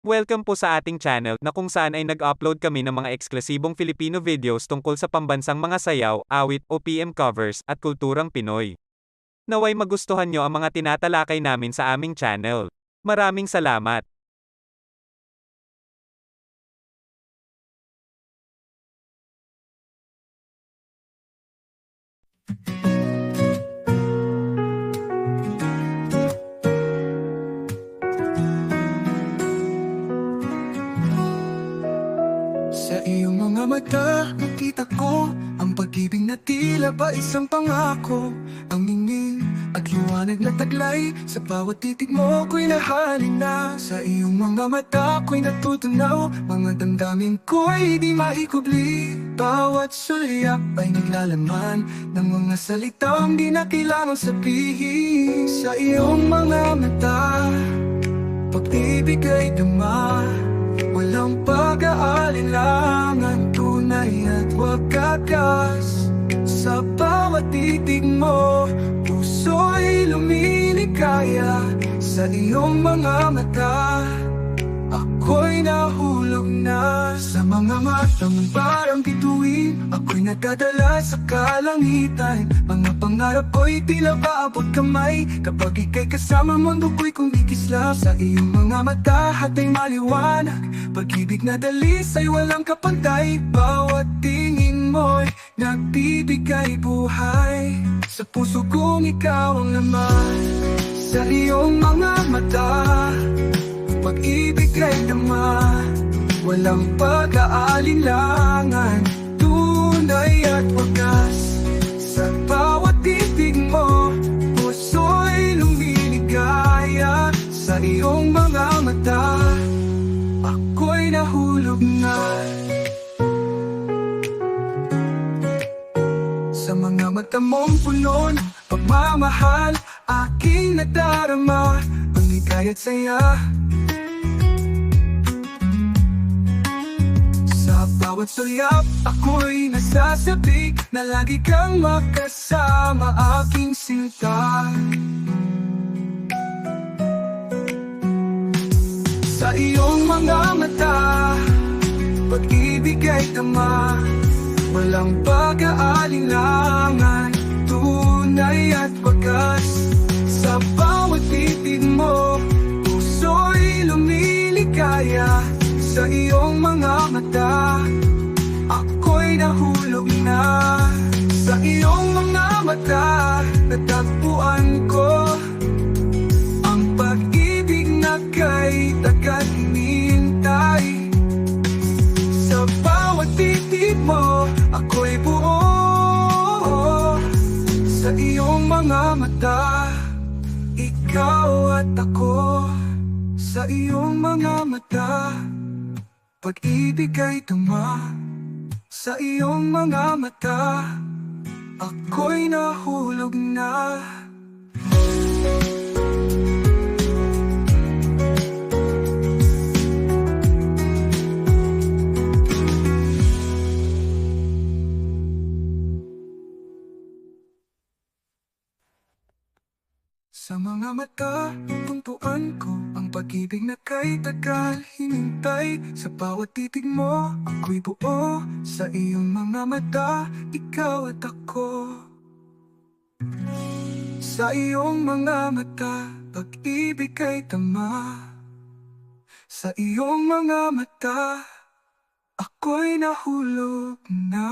Welcome po sa ating channel na kung saan ay nag-upload kami ng mga eksklusibong Filipino videos tungkol sa pambansang mga sayaw, awit, OPM covers, at kulturang Pinoy. Naway magustuhan nyo ang mga tinatalakay namin sa aming channel. Maraming salamat! Sa mata, nakita ko. Ang pag-ibig na tila ba isang pangako? Ang ningning at liwanag na taglay Sa bawat titig mo ko'y nahalin na. Sa iyong mga mata ko'y natutunaw Mga damdamin ko'y di maikubli. Bawat sulyap ay naglalaman Ng mga salitang di na kailangang sabihin. Sa iyong mga mata Pag-ibig ay dama wagas Sa bawat titig mo. Puso'y lumilikaya Sa iyong mga mata. Ako'y nahulog na Sa mga matang parang bituin Ako'y nagdadala sa kalangitan. Mga pangarap ko'y tila paabot kamay. Kapag ika'y kasama mundo ko'y kumikislap Sa iyong mga mata. Hatay maliwanag Pag-ibig na dalis ay walang kapantay. Bawat mo'y nagbibigay buhay. Sa puso kong ikaw ang laman. Sa iyong mga mata pag-ibig ay dama Walang pag-aalinlangan mata mong puno ng pagmamahal. Aking nadarama Ang hikaya't saya. Sa bawat sulyap, ako'y nasasabi Na lagi kang makasama aking sinta. Sa iyong mga mata Pag-ibig ay tama. Walang pag-aalinlangan Tunay at wagas Sa bawat titig mo. Puso'y lumilikaya Sa iyong mga mata. Ako'y nahulog na Sa iyong mga mata. Natagpuan ko iyong mga mata Ikaw at ako Sa iyong mga mata. Pag-ibig ay tama Sa iyong mga mata. Ako'y nahulog na Sa mga mata, tuntuan ko Ang pag-ibig na kay tagal. Hinintay Sa bawat titig mo, ako'y buo. Sa iyong mga mata, ikaw at ako. Sa iyong mga mata, pag-ibig ay tama. Sa iyong mga mata, ako'y nahulog na